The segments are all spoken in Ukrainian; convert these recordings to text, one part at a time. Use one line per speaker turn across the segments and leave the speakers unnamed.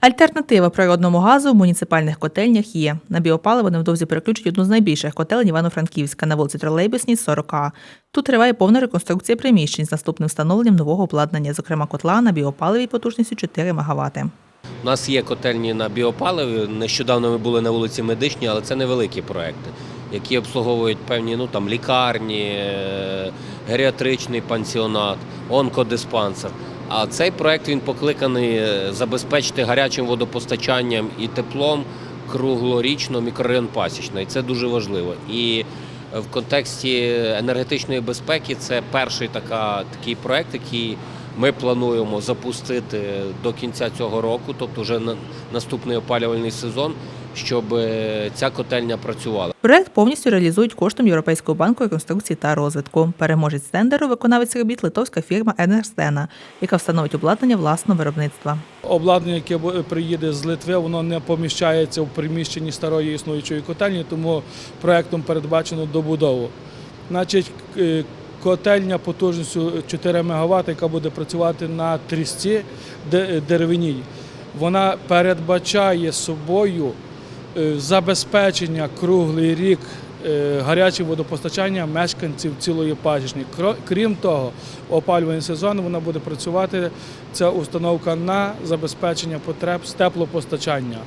Альтернатива природному газу в муніципальних котельнях є. На біопаливо невдовзі переключать одну з найбільших котелень Івано-Франківська на вулиці Тролейбусній, 40А. Тут триває повна реконструкція приміщень з наступним встановленням нового обладнання, зокрема котла на біопаливі потужністю 4 МВт.
У нас є котельні на біопаливі. Нещодавно ми були на вулиці Медичній, але це невеликі проекти, які обслуговують певні ну, там, лікарні, е, геріатричний пансіонат, онкодиспансер. А цей проект він покликаний е, забезпечити гарячим водопостачанням і теплом круглорічно мікрорайон Пасічний. Це дуже важливо. І в контексті енергетичної безпеки це перший така, такий проект, який ми плануємо запустити до кінця цього року, тобто вже на наступний опалювальний сезон, щоб е, ця котельня працювала.
Проект повністю реалізують коштом Європейського банку реконструкції та розвитку. Переможець тендеру виконавець робіт литовська фірма Енерстена, яка встановить обладнання власного виробництва.
Обладнання, яке приїде з Литви, воно не поміщається в приміщенні старої існуючої котельні, тому проектом передбачено добудову. Значить, е, котельня потужністю 4 МВт, яка буде працювати на трісці де- деревиній, вона передбачає собою е, забезпечення круглий рік е, гарячим водопостачання мешканців цілої пасічні. Крім того, опалювальний сезон вона буде працювати. Ця установка на забезпечення потреб з теплопостачання.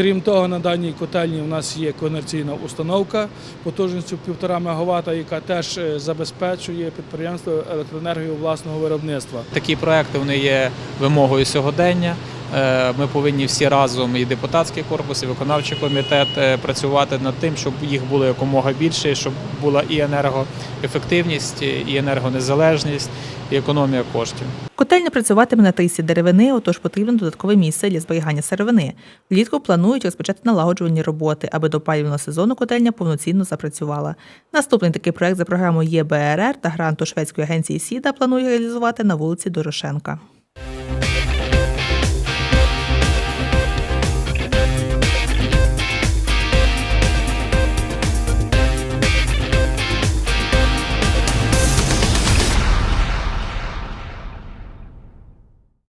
Крім того, на даній котельні у нас є комерційна установка потужністю 1,5 МВт, яка теж е, забезпечує підприємство електроенергію власного виробництва.
Такі проекти вони є вимогою сьогодення. Е, Ми повинні всі разом, і депутатський корпус, і виконавчий комітет е, працювати над тим, щоб їх було якомога більше, щоб була і енергоефективність, і енергонезалежність, і економія коштів.
Котельня працюватиме на трісі деревини, отож потрібно додаткове місце для зберігання сировини. Влітку планують розпочати налагоджувальні роботи, аби до опалювального сезону котельня повноцінно запрацювала. Наступний такий проект за програмою ЄБРР та гранту шведської агенції Сіда планують реалізувати на вулиці Дорошенка.